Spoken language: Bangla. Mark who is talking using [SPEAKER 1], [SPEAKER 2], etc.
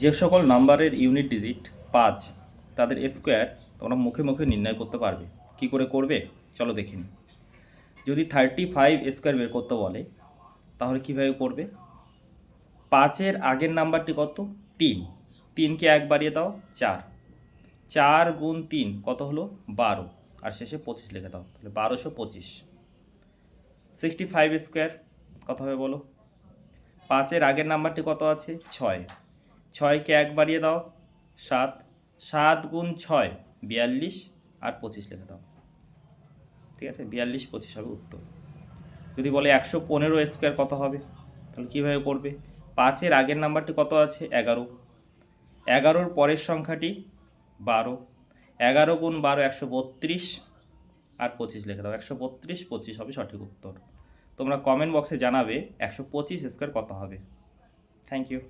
[SPEAKER 1] যে সকল নাম্বারের ইউনিট ডিজিট পাঁচ তাদের স্কোয়ার তোমরা মুখে মুখে নির্ণয় করতে পারবে। কি করে করবে? চলো দেখে যদি থার্টি ফাইভ স্কোয়ার বের করতে বলে, তাহলে কীভাবে করবে? পাঁচের আগের নাম্বারটি কত? তিন। তিনকে এক বাড়িয়ে দাও, চার। চার গুণ তিন কত হলো? বারো। আর শেষে পঁচিশ লিখে দাও, তাহলে বারোশো পঁচিশ। সিক্সটি ফাইভ স্কোয়ার কত হবে বলো? পাঁচের আগের নাম্বারটি কত আছে? ছয়। ছয়কে এক বাড়িয়ে দাও, সাত সাত গুণ ছয়, বিয়াল্লিশ আর পঁচিশ লিখে দাও। ঠিক আছে? বিয়াল্লিশ, পঁচিশ হবে উত্তর। যদি বলে একশো পনেরো স্কোয়ার কত হবে? তাহলে কীভাবে করবে পাঁচের আগের নাম্বারটি কত আছে? এগারো। এগারোর পরের সংখ্যাটি বারো। এগারো গুণ বারো, একশো বত্রিশ আর পঁচিশ লিখে দাও। একশো বত্রিশ, পঁচিশ হবে সঠিক উত্তর। তোমরা কমেন্ট বক্সে জানাবে একশো পঁচিশ স্কোয়ার কত হবে। Thank you